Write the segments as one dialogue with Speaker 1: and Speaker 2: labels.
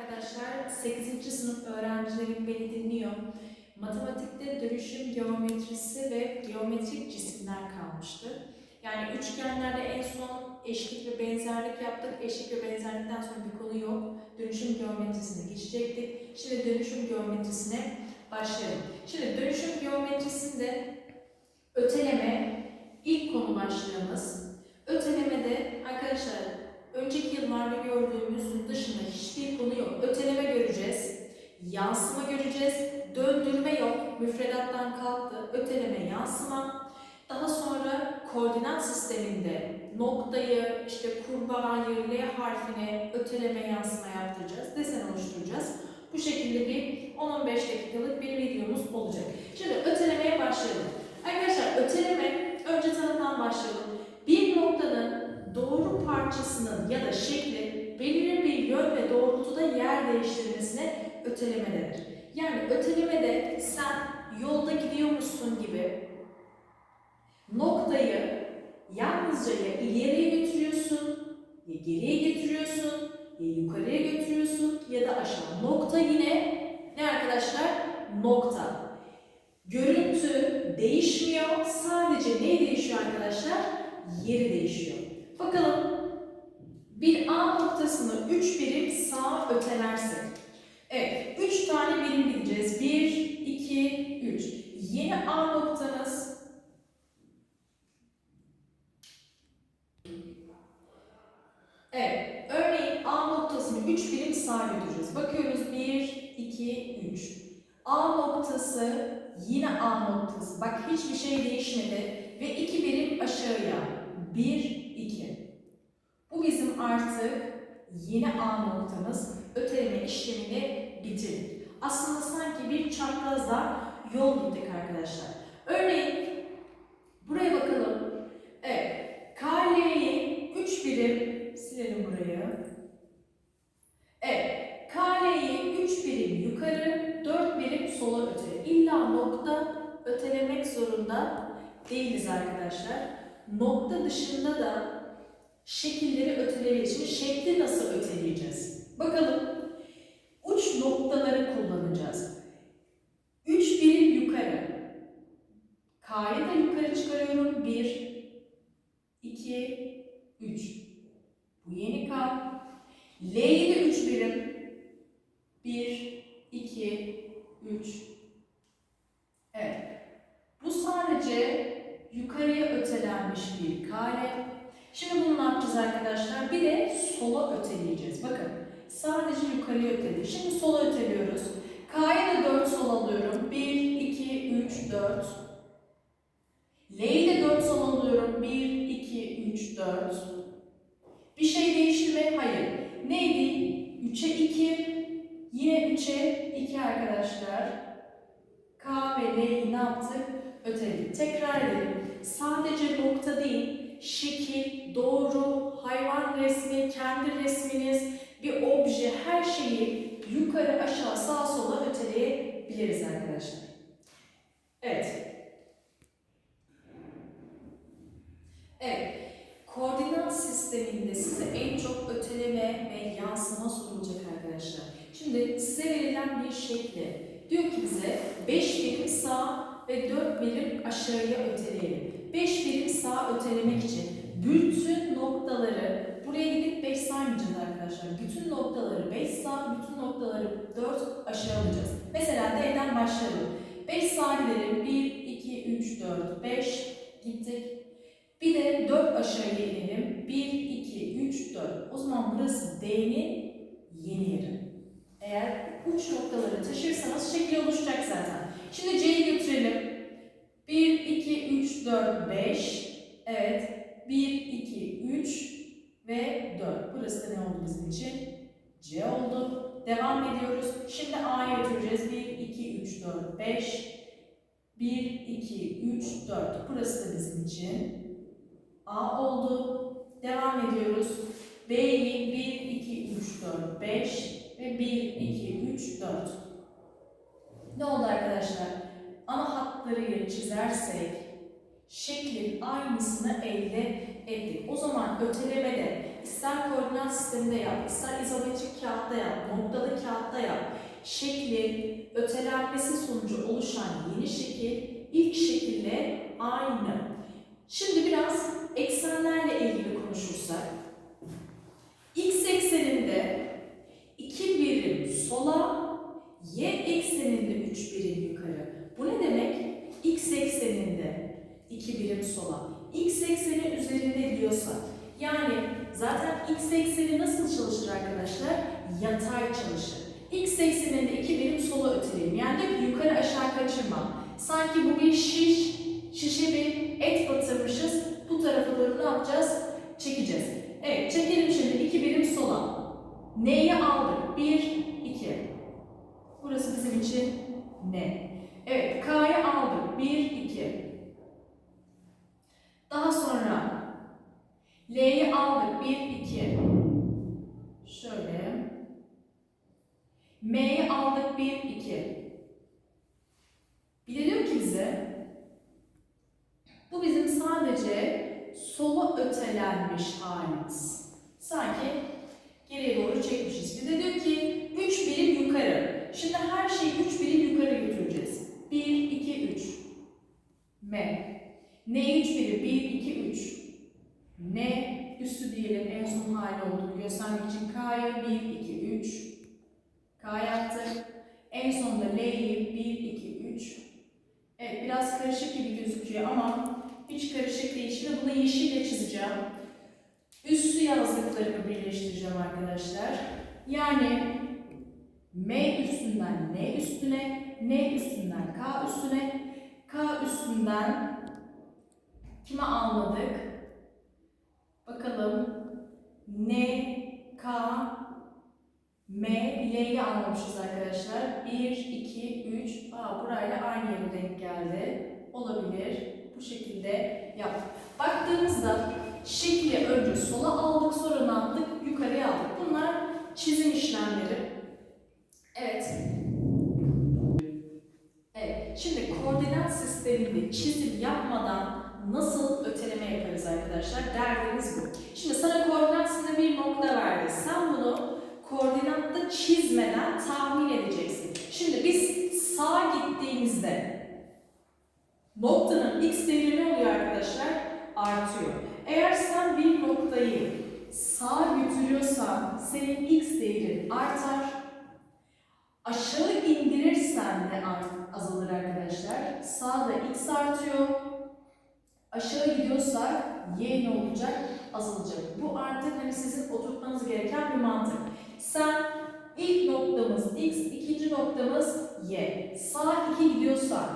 Speaker 1: arkadaşlar 8. sınıf öğrencilerim beni dinliyor. Matematikte dönüşüm geometrisi ve geometrik cisimler kalmıştı. Yani üçgenlerde en son eşlik ve benzerlik yaptık. Eşlik ve benzerlikten sonra bir konu yok. Dönüşüm geometrisine geçecektik. Şimdi dönüşüm geometrisine başlayalım. Şimdi dönüşüm geometrisinde öteleme ilk konu başlığımız. Ötelemede arkadaşlar önceki yıllarda gördüğümüz dışında hiçbir konu yok. Öteleme göreceğiz, yansıma göreceğiz, döndürme yok, müfredattan kalktı, öteleme, yansıma. Daha sonra koordinat sisteminde noktayı, işte kurbağayı, L harfine öteleme, yansıma yaptıracağız, desen oluşturacağız. Bu şekilde bir 10-15 dakikalık bir videomuz olacak. Şimdi ötelemeye başlayalım. Arkadaşlar öteleme, önce tanımdan başlayalım. Bir noktanın doğru parçasının ya da şekli belirli bir yön ve doğrultuda yer değiştirmesine öteleme denir. Yani ötelemede sen yolda gidiyormuşsun gibi noktayı yalnızca ya ileriye götürüyorsun, ya geriye getiriyorsun, ya yukarıya götürüyorsun ya da aşağı. Nokta yine ne arkadaşlar? Nokta. Görüntü değişmiyor. Sadece ne değişiyor arkadaşlar? Yeri değişiyor. Bakalım bir A noktasını 3 birim sağa ötelersek. Evet, 3 tane birim gideceğiz. 1, 2, 3. Yeni A noktamız Evet, örneğin A noktasını 3 birim sağa götüreceğiz. Bakıyoruz 1, 2, 3. A noktası yine A noktası. Bak hiçbir şey değişmedi ve 2 birim aşağıya. 1, 2. Bu bizim artık yeni A noktamız öteleme işlemini bitirdik. Aslında sanki bir çaprazda yol gittik arkadaşlar. Örneğin buraya bakalım. Evet. KL'yi 3 birim silelim burayı. Evet. KL'yi 3 birim yukarı, 4 birim sola ötele. İlla nokta ötelemek zorunda değiliz arkadaşlar. Nokta dışında da şekilleri. Şimdi şekli nasıl öteleyeceğiz? Bakalım. Uç noktaları kullanacağız. 3 birim yukarı. K'yı da yukarı çıkarıyorum. 1, 2, 3. Bu yeni K. L'yi de 3 birim. 1, 2, 3. Evet. Bu sadece yukarıya ötelenmiş bir kare. Şimdi bunu ne yapacağız arkadaşlar? Bir de sola öteleyeceğiz. Bakın sadece yukarıya öteliyor. Şimdi sola öteliyoruz. K'ya da 4 sol alıyorum. 1, 2, 3, 4. L'yi de 4 sol alıyorum. 1, 2, 3, 4. Bir şey değişti mi? Hayır. Neydi? 3'e 2. Yine 3'e 2 arkadaşlar. K ve L'yi ne yaptık? Öteledik. Tekrar edelim. Sadece nokta değil, şekil, doğru, hayvan resmi, kendi resminiz, bir obje, her şeyi yukarı, aşağı, sağa, sola öteleyebiliriz arkadaşlar. Evet. Evet. Koordinat sisteminde size en çok öteleme ve yansıma sorulacak arkadaşlar. Şimdi size verilen bir şekli diyor ki bize 5 birim sağ ve 4 birim aşağıya öteleyelim. 5 birim sağ ötelemek için bütün noktaları buraya gidip 5 saymayacağız arkadaşlar. Bütün noktaları 5 sağ, bütün noktaları 4 aşağı alacağız. Mesela D'den başlayalım. 5 sağ gidelim. 1, 2, 3, 4, 5 gittik. Bir de 4 aşağıya inelim. 1, 2, 3, 4. O zaman burası D'nin yeni yeri. Eğer uç noktaları taşırsanız şekil oluşacak zaten. Şimdi C'yi götürelim. 1, 2, 3, 4, 5. Evet. 1, 2, 3 ve 4. Burası ne oldu bizim için? C oldu. Devam ediyoruz. Şimdi A'ya götüreceğiz. 1, 2, 3, 4, 5. 1, 2, 3, 4. Burası da bizim için A oldu. Devam ediyoruz. B'yi 1, 2, 3, 4, 5 ve 1, 2, 3, 4. Ne oldu arkadaşlar? Ana hatları çizersek şeklin aynısını elde ettik. O zaman ötelemede ister koordinat sisteminde yap, ister izometrik kağıtta yap, noktalı şeklin ötelenmesi sonucu oluşan yeni şekil ilk şekille aynı. Şimdi biraz eksenlerle ilgili konuşursak, x ekseninde 2 birim sola, y ekseninde 3 birim yukarı. Bu ne demek? x ekseninde 2 birim sola, x ekseni üzerinde diyorsa, yani zaten x ekseni nasıl çalışır arkadaşlar? Yatay çalışır. X ekseninde 2 birim sola öteleyelim. Yani yukarı aşağı kaçırma. Sanki bu bir şiş, şişe bir et batırmışız. Bu tarafa doğru ne yapacağız? Çekeceğiz. Evet, çekelim şimdi iki birim sola. Neyi aldık? 1, 2. Burası bizim için ne? Evet, K'yı aldık. 1, 2. Daha sonra L'yi aldık. 1, 2. Şöyle. M'yi aldık. 1, 2. Bir de diyor ki bize bu bizim sadece sola ötelenmiş halimiz. Sanki geriye doğru çekmişiz. Bir de diyor ki 3 birim yukarı. Şimdi her şeyi 3 birim yukarı götüreceğiz. 1, 2, 3. M. N 3 birim. 1, 2, 3. N üstü diyelim en son hali olduğunu göstermek için K'yı 1, 2, 3. K yaptık. En sonunda L'yi 1, 2, 3. Evet biraz karışık gibi gözüküyor ama hiç karışık değil. Şimdi bunu yeşille çizeceğim. Üstü yazdıklarımı birleştireceğim arkadaşlar. Yani M üstünden N üstüne, N üstünden K üstüne, K üstünden kime almadık? Bakalım. N, K, M, L'yi almamışız arkadaşlar. 1, 2, 3. Aa burayla aynı yere denk geldi. Olabilir. Bu şekilde yaptık. Baktığımızda şekli önce sola aldık, sonra ne yaptık? Yukarıya aldık. Bunlar çizim işlemleri. Evet. Evet. Şimdi koordinat sisteminde çizim yapmadan nasıl öteleme yaparız arkadaşlar? Derdimiz bu. Şimdi sana koordinat sisteminde bir nokta verdi. Sen bunu koordinatta çizmeden tahmin edeceksin. Şimdi biz sağa gittiğimizde noktanın x değeri ne oluyor arkadaşlar? Artıyor. Eğer sen bir noktayı sağa götürüyorsan senin x değerin artar. Aşağı indirirsen de azalır arkadaşlar. Sağda x artıyor. Aşağı gidiyorsak y ne olacak? Azalacak. Bu artık hani sizin oturtmanız gereken bir mantık. Sen ilk noktamız x, ikinci noktamız y. Sağ 2 gidiyorsan,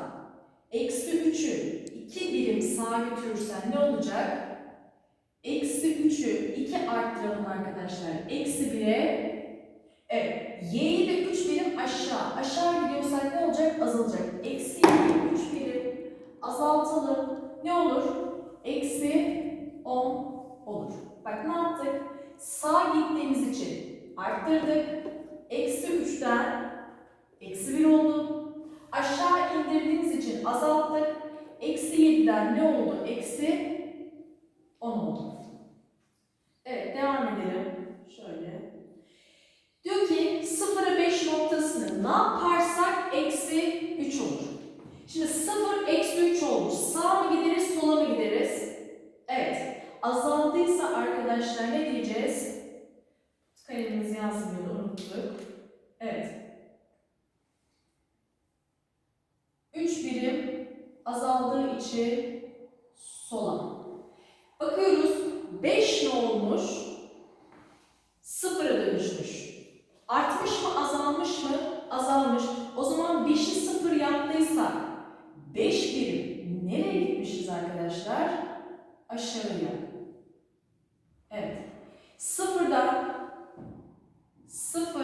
Speaker 1: eksi 3'ü 2 birim sağa götürürsen ne olacak? Eksi 3'ü 2 arttıralım arkadaşlar. Eksi 1'e Evet. Y'yi de 3 birim aşağı. Aşağı gidiyorsak ne olacak? Azalacak. Eksi 2'yi 3 birim azaltalım. Ne olur? Eksi 10 olur. Bak ne yaptık? Sağ gittiğimiz için arttırdık. Eksi 3'ten eksi 1 oldu. Aşağı indirdiğimiz için azalttık. Eksi 7'den ne oldu? Eksi 10 oldu. Evet devam edelim. Şöyle. Diyor ki 0'a 5 noktasını ne yaparsak eksi 3 olur. Şimdi 0 eksi 3 olmuş. Sağ mı gideriz sola mı gideriz? Evet. Azaldıysa arkadaşlar ne diyeceğiz? Kalemimiz yazmıyordu unuttuk. Evet. 3 birim azaldığı için sola. Bakıyoruz 5 ne olmuş? 0'a dönüşmüş. Artmış mı azalmış mı? Azalmış. O zaman 5'i 0 yaptıysa 5 birim nereye gitmişiz arkadaşlar? Aşağıya. Evet. Sıfırdan 0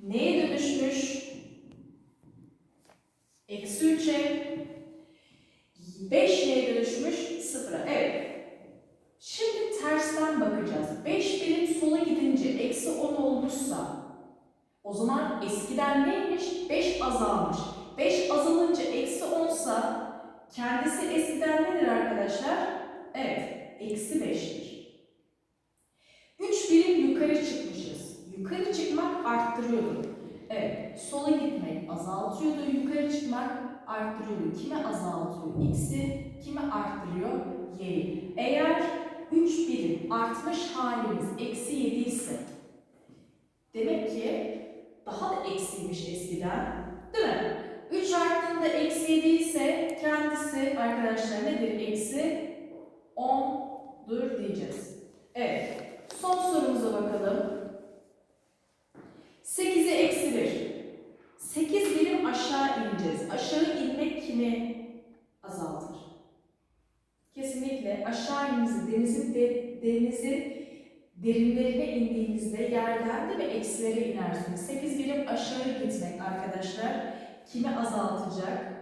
Speaker 1: neye dönüşmüş? Eksi 3'e 5 neye dönüşmüş? 0'a. Evet. Şimdi tersten bakacağız. 5 birim sola gidince eksi 10 olmuşsa o zaman eskiden neymiş? 5 azalmış. 5 azalınca eksi 10 sa kendisi eskiden nedir arkadaşlar? Evet. Eksi 5'tir. 3 birim yukarı çıkmışız. Yukarı çıkmak arttırıyordu. Evet, sola gitmek azaltıyordu, yukarı çıkmak arttırıyordu. Kime azaltıyor? X'i, kime arttırıyor? Y'yi. Eğer 3 birim artmış halimiz eksi 7 ise demek ki daha da eksiymiş eskiden. Değil mi? 3 arttığında eksi 7 ise kendisi arkadaşlar nedir? Eksi 10'dur diyeceğiz. Evet. Son sorumuza bakalım. 8'e eksi 1. 8 birim aşağı ineceğiz. Aşağı inmek kimi azaltır? Kesinlikle aşağı indiğimizde denizin, de, denizin derinlerine indiğimizde yerden değil mi eksilere inersiniz. 8 birim aşağı gitmek arkadaşlar kimi azaltacak?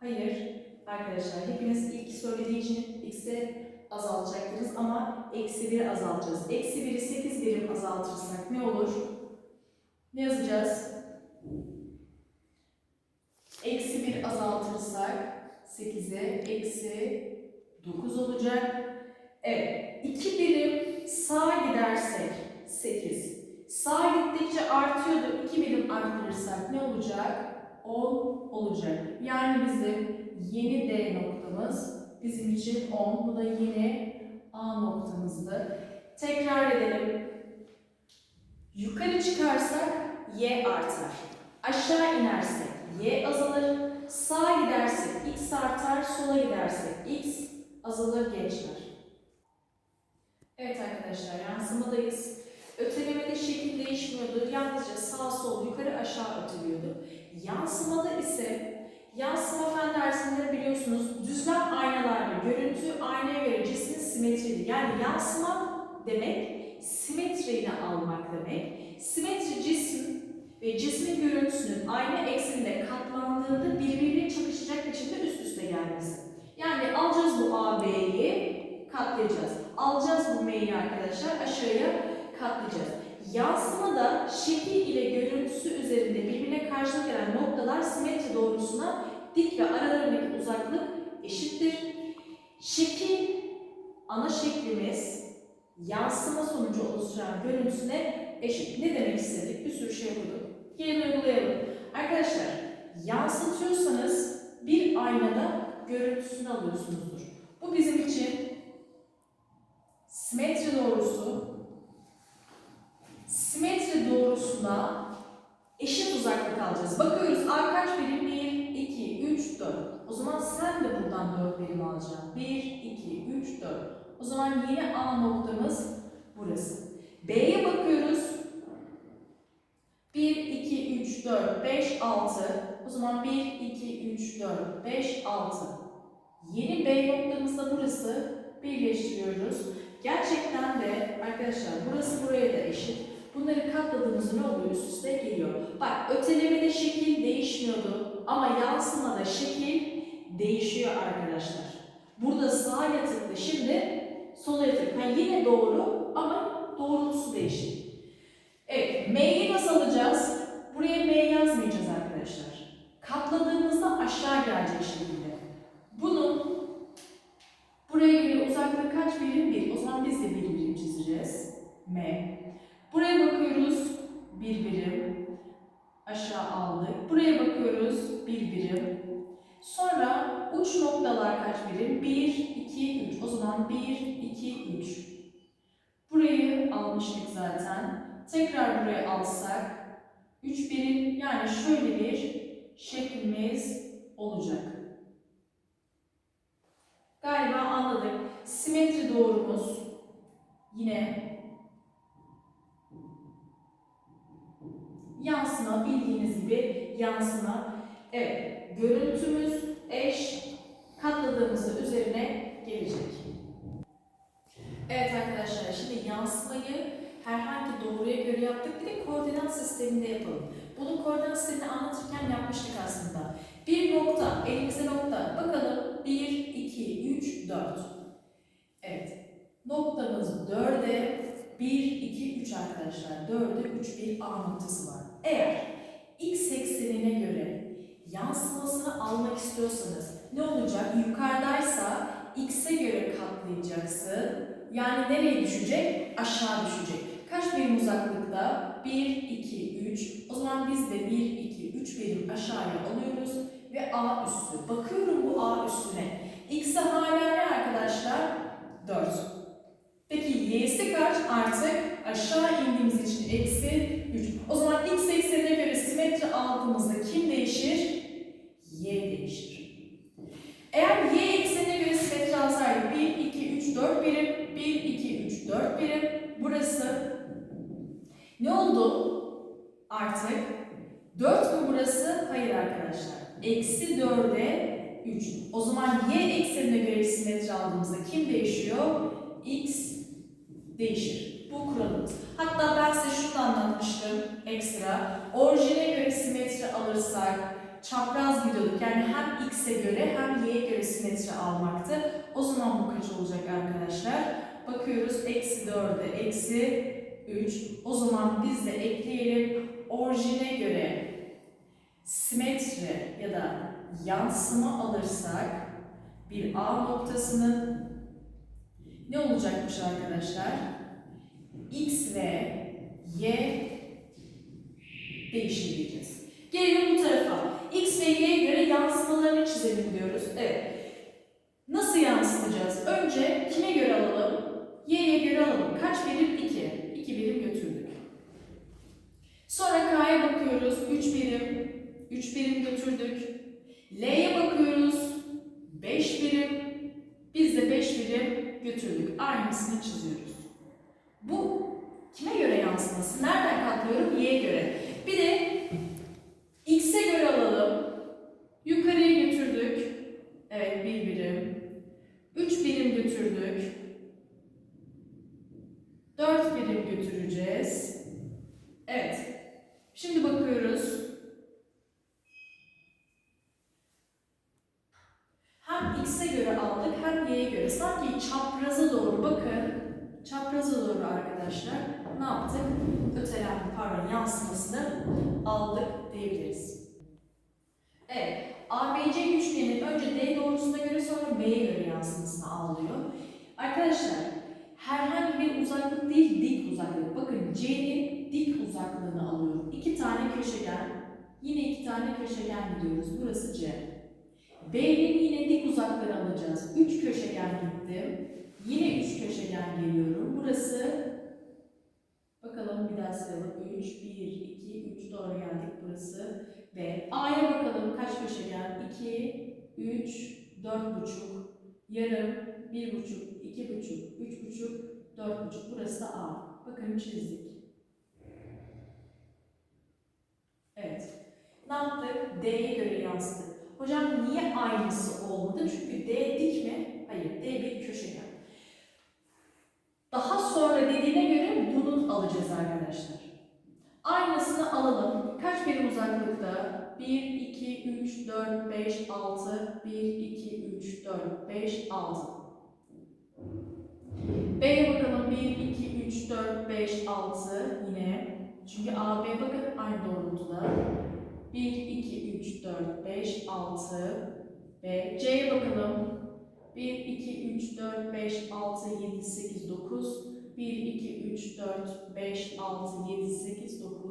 Speaker 1: Hayır arkadaşlar hepiniz ilk söylediği için x'e azaltacaktınız ama eksi 1 azaltacağız. Eksi 1'i 8 birim azaltırsak ne olur? Ne yazacağız? Eksi 1 azaltırsak 8'e eksi 9 olacak. Evet. 2 birim sağa gidersek 8. Sağa gittikçe artıyordu. 2 birim arttırırsak ne olacak? 10 olacak. Yani bizim yeni D noktamız bizim için 10. Bu da yeni A noktamızdı. Tekrar edelim. Yukarı çıkarsak y artar. Aşağı inersek y azalır. Sağa gidersek x artar. Sola gidersek x azalır gençler. Evet arkadaşlar yansımadayız. Ötelemede şekil değişmiyordu. Yalnızca sağ sol yukarı aşağı öteliyordu. Yansımada ise yansıma fen dersinde biliyorsunuz düzlem aynalarda görüntü aynaya göre cismin simetrili. Yani yansıma demek simetriyle almak demek. Simetri cisim ve cismin görüntüsünün aynı ekseninde katlandığında birbiriyle çakışacak biçimde üst üste gelmesi. Yani alacağız bu AB'yi katlayacağız. Alacağız bu M'yi arkadaşlar aşağıya katlayacağız. Yansımada şekil ile görüntüsü üzerinde birbirine karşılık gelen noktalar simetri doğrusuna dik ve aralarındaki uzaklık eşittir. Şekil ana şeklimiz yansıma sonucu oluşturan görüntüsüne eşit. Ne demek istedik? Bir sürü şey okuduk. Gelin uygulayalım. Arkadaşlar yansıtıyorsanız bir aynada görüntüsünü alıyorsunuzdur. Bu bizim için simetri doğrusu simetri doğrusuna eşit uzaklık alacağız. Bakıyoruz A kaç birim? 1, 2, 3, 4. O zaman sen de buradan 4 birim alacaksın. 1, 2, 3, 4. O zaman yeni A noktamız burası. B'ye bakıyoruz. 1, 2, 3, 4, 5, 6. O zaman 1, 2, 3, 4, 5, 6. Yeni B noktamız da burası. Birleştiriyoruz. Gerçekten de arkadaşlar burası buraya da eşit. Bunları katladığımızda ne oluyor? Üst üste geliyor. Bak ötelemede şekil değişmiyordu ama yansımada şekil değişiyor arkadaşlar. Burada sağ yatıklı şimdi sol yatık. Ha yine doğru ama doğrultusu değişik. Evet, M'yi nasıl alacağız? Buraya M yazmayacağız arkadaşlar. Katladığımızda aşağı gelecek şekilde. Bunun buraya göre uzaklığı kaç birim? 1. O zaman biz de bir birim çizeceğiz. M. Bir birim. Aşağı aldık. Buraya bakıyoruz. Bir birim. Sonra uç noktalar kaç birim? 1, 2, 3. O zaman 1, 2, 3. Burayı almıştık zaten. Tekrar buraya alsak 3 birim yani şöyle bir şeklimiz olacak. Galiba anladık. Simetri doğrumuz yine yansıma bildiğiniz gibi yansıma. Evet, görüntümüz eş katladığımızda üzerine gelecek. Evet arkadaşlar, şimdi yansımayı herhangi doğruya göre yaptık. Bir de koordinat sisteminde yapalım. Bunun koordinat sistemini anlatırken yapmıştık aslında. Bir nokta, elimizde nokta. Bakalım 1, 2, 3, 4. Evet. Noktamız 4'e 1, 2, 3 arkadaşlar. 4'e 3 bir A noktası var. Eğer x eksenine göre yansımasını almak istiyorsanız ne olacak? Yukarıdaysa x'e göre katlayacaksın. Yani nereye düşecek? Aşağı düşecek. Kaç birim uzaklıkta? 1, 2, 3. O zaman biz de 1, 2, 3 birim aşağıya alıyoruz ve A üssü. Bakıyorum bu A üssüne. X'e hala ne arkadaşlar? 4. Peki Y'si kaç? Artık aşağı indiğimiz için eksi 3. O zaman X eksenine göre simetri aldığımızda kim değişir? Y değişir. Eğer Y eksenine göre simetri alsaydık 1, 2, 3, 4 birim, 1, 2, 3, 4 birim. Burası ne oldu? Artık 4 mü burası? Hayır arkadaşlar. Eksi 4'e 3. O zaman Y eksenine göre simetri aldığımızda kim değişiyor? X değişir. Bu kuralımız. Hatta ben size şunu da anlatmıştım ekstra. Orijine göre simetri alırsak çapraz gidiyorduk. Yani hem x'e göre hem y'ye göre simetri almaktı. O zaman bu kaç olacak arkadaşlar? Bakıyoruz eksi 4'e eksi 3. O zaman biz de ekleyelim. Orijine göre simetri ya da yansıma alırsak bir A noktasının ne olacakmış arkadaşlar? X ve Y değiştireceğiz. Gelelim bu tarafa. X ve Y'ye göre yansımalarını çizelim diyoruz. Evet. Nasıl yansıtacağız? Önce kime göre alalım? Y'ye göre alalım. Kaç birim? 2. 2 birim götürdük. Sonra K'ya bakıyoruz. 3 birim. 3 birim götürdük. L'ye bakıyoruz. 5 birim. Biz de 5 birim götürdük. Aynısını çiziyoruz. Bu kime göre yansıması? Nereden katlıyorum? Y'ye göre. Bir de X'e göre alalım. Yukarıya götürdük. Evet bir birim. 3 birim götürdük. 4 birim götüreceğiz. Evet. Şimdi bakıyoruz. Hem x'e göre aldık hem y'ye göre. Sanki çapraza doğru bakın. Çapraza doğru arkadaşlar ne yaptık? Ötelen pardon yansımasını aldık diyebiliriz. Evet. ABC üçgenin önce D doğrusuna göre sonra B'ye göre yansımasını alıyor. Arkadaşlar herhangi bir uzaklık değil dik uzaklık. Bakın C'nin dik uzaklığını alıyorum. İki tane köşegen. Yine iki tane köşegen gidiyoruz. Burası C. B'nin yine dik uzakları alacağız. 3 köşegen gittim. Yine 3 köşegen geliyorum. Burası bakalım bir daha sayalım. 3, 1, 2, 3 doğru geldik. Burası B. A'ya bakalım kaç köşegen? 2, 3, 4 buçuk, yarım, 1 buçuk, 2 buçuk, 3 buçuk, 4 buçuk. Burası da A. Bakın çizdik. Evet. Ne yaptık? D'ye göre yansıttık. Hocam niye aynısı olmadı? Çünkü D dik mi? Hayır, D bir köşegen. Daha sonra dediğine göre bunu alacağız arkadaşlar. Alalım. Kaç birim uzaklıkta? 1, 2, 3, 4, 5, 6. 1, 2, 3, 4, 5, 6. B'ye bakalım. 1, 2, 3, 4, 5, 6. Yine. Çünkü A, B bakın aynı doğrultuda. 1, 2, 3, 4, 5, 6. B. C'ye bakalım. 1, 2, 3, 4, 5, 6, 7, 8, 9. 1, 2, 3, 4, 5, 6, 7, 8, 9.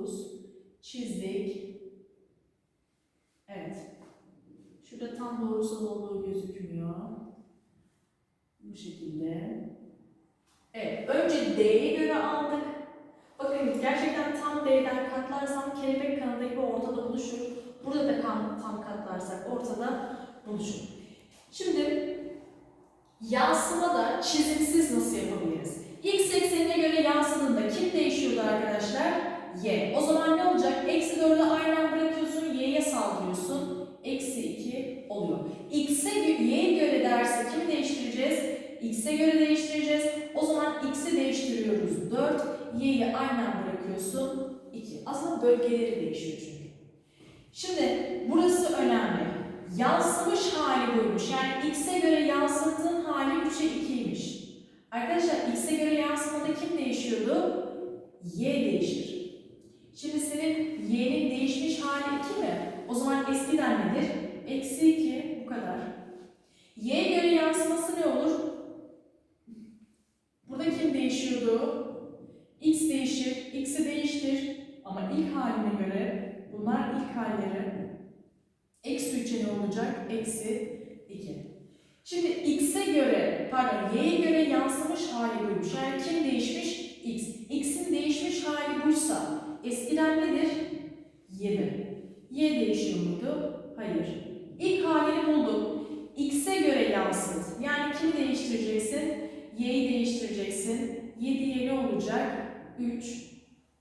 Speaker 1: Çizdik. Evet. Şurada tam doğrusal olduğu gözükmüyor. Bu şekilde. Evet. Önce D'ye göre aldık. Bakın gerçekten tam D'den katlarsam kelebek kanadı gibi ortada buluşur. Burada da tam, tam katlarsak ortada buluşur. Şimdi yansımada çizimsiz nasıl yapabiliriz? X eksenine göre yansıdığında kim değişiyordu arkadaşlar? Y. O zaman ne olacak? Eksi 4'ü aynen bırakıyorsun, Y'ye saldırıyorsun. Eksi 2 oluyor. X'e Y'ye göre derse kimi değiştireceğiz? X'e göre değiştireceğiz. O zaman X'i değiştiriyoruz 4. Y'yi aynen bırakıyorsun 2. Aslında bölgeleri değişiyor çünkü. Şimdi burası önemli. Yansımış hali buymuş. Yani X'e göre yansıttığın hali 3'e 2'ymiş. Arkadaşlar X'e göre yansımada kim değişiyordu? Y değişir. Şimdi senin Y'nin değişmiş hali 2 mi? O zaman eskiden nedir? Eksi 2 bu kadar. Y'ye göre yansıması ne olur? Burada kim değişiyordu? X değişir. X'i değiştir. Ama İlk haline göre bunlar ilk halleri. Eksi 3'e ne olacak? Eksi 2. Şimdi x'e göre, pardon y'ye göre yansımış hali buymuş. Yani kim değişmiş? x. x'in değişmiş hali buysa eskiden nedir? 20. y değişiyor muydu? Hayır. İlk halini bulduk. x'e göre yansıt. Yani kimi değiştireceksin? y'yi değiştireceksin. 7'ye ne olacak? 3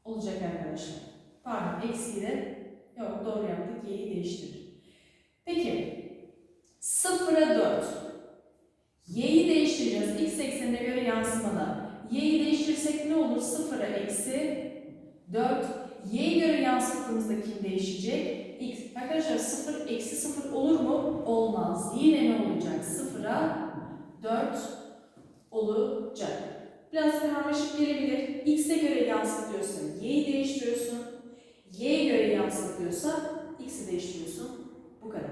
Speaker 1: olacak arkadaşlar. Pardon eksiği de yok doğru yaptık. y'yi değiştir. Peki 0'a 4. Y'yi değiştireceğiz. X eksenine göre yansımada. Y'yi değiştirirsek ne olur? 0'a eksi 4. Y'ye göre yansıttığımızda kim değişecek? X. Arkadaşlar 0 eksi 0 olur mu? Olmaz. Yine ne olacak? 0'a 4 olacak. Biraz karmaşık gelebilir. X'e göre yansıtıyorsa Y'yi değiştiriyorsun. Y'ye göre yansıtıyorsa X'i değiştiriyorsun. Bu kadar.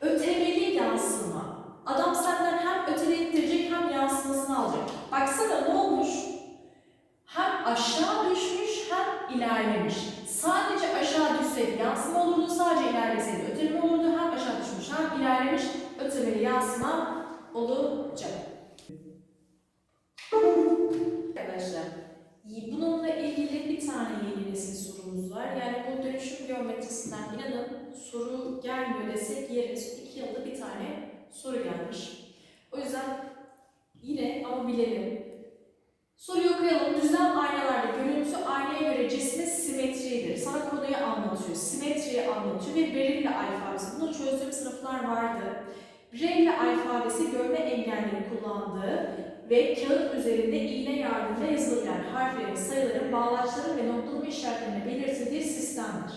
Speaker 1: Ötemeli yansıma. Adam senden hem ötelettirecek hem yansımasını alacak. Baksana ne olmuş? Hem aşağı düşmüş hem ilerlemiş. Sadece aşağı düşseydi yansıma olurdu, sadece ilerleseydi öteleme olurdu. Hem aşağı düşmüş hem ilerlemiş ötemeli yansıma olacak. Arkadaşlar, bununla ilgili bir tane yeni nesil sorumuz var. Yani bu dönüşüm geometrisinden inanın soru gelmiyor desek yeriz. İki yılda bir tane soru gelmiş. O yüzden yine ama bilelim. Soruyu okuyalım. Düzlem aynalarda görüntü aynaya göre cismin simetridir. Sana konuyu anlatıyor. Simetriyi anlatıyor ve Braille alfabesi. Bunu çözdüğüm sınıflar vardı. Braille alfabesi görme engelleri kullandığı ve kağıt üzerinde iğne yardımıyla yazılabilen harflerin, sayıların, bağlaçların ve noktalama işaretlerine belirtildiği sistemdir.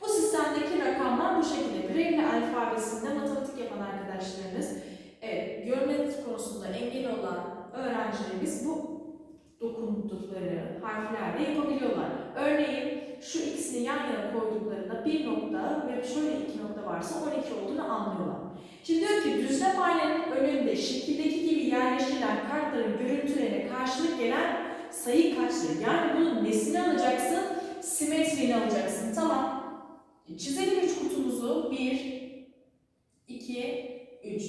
Speaker 1: Bu sistemdeki rakamlar bu şekilde. Braille alfabesinde matematik yapan arkadaşlarımız, evet, görme konusunda engel olan öğrencilerimiz bu dokundukları harflerle yapabiliyorlar. Örneğin şu ikisini yan yana koyduklarında bir nokta ve şöyle iki nokta varsa 12 olduğunu anlıyorlar. Şimdi diyor ki düzlem aynenin önünde şekildeki gibi yerleştirilen kartların görüntülerine karşılık gelen sayı kaçtır? Yani bunun nesini alacaksın? Simetriğini alacaksın. Tamam. Çizelim üç kutumuzu. 1, 2, 3.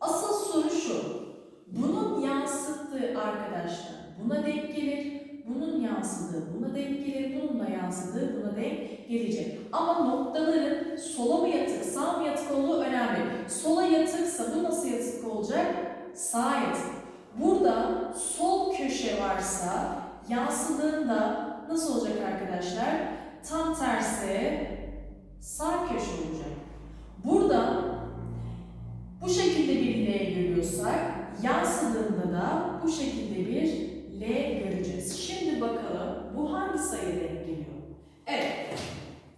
Speaker 1: Asıl soru şu. Bunun yansıttığı arkadaşlar buna denk gelir. Bunun yansıdığı buna denk gelir. Bunun da yansıdığı buna denk gelecek. Ama noktaların sola mı yatık, sağ mı yatık olduğu önemli. Sola yatıksa bu nasıl yatık olacak? Sağ yatık. Burada sol köşe varsa yansıdığında nasıl olacak arkadaşlar? Tam tersi sağ köşe olacak. Burada bu şekilde bir L görüyorsak yansıdığında da bu şekilde bir L göreceğiz. Şimdi bakalım bu hangi sayıya denk geliyor? Evet.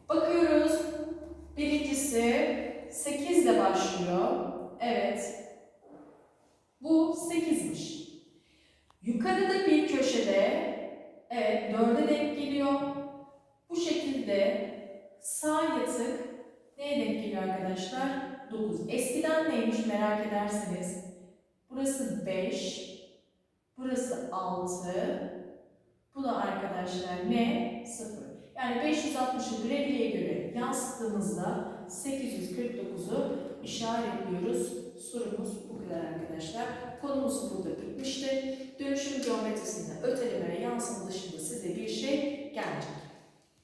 Speaker 1: Bakıyoruz. Birincisi 8 ile başlıyor. Evet. Bu 8'miş. Yukarıda bir köşede evet 4'e denk geliyor. Bu şekilde sağ yatık neye denk geliyor arkadaşlar? 9. Eskiden neymiş merak ederseniz. Burası 5. Burası 6. Bu da arkadaşlar ne? 0. Yani 560'ı Braille'ye göre yansıttığımızda 849'u işaretliyoruz. Sorumuz bu kadar arkadaşlar. Konumuz burada bitmiştir. Dönüşüm geometrisinde öteleme ve yansıma dışında size bir şey gelmeyecek.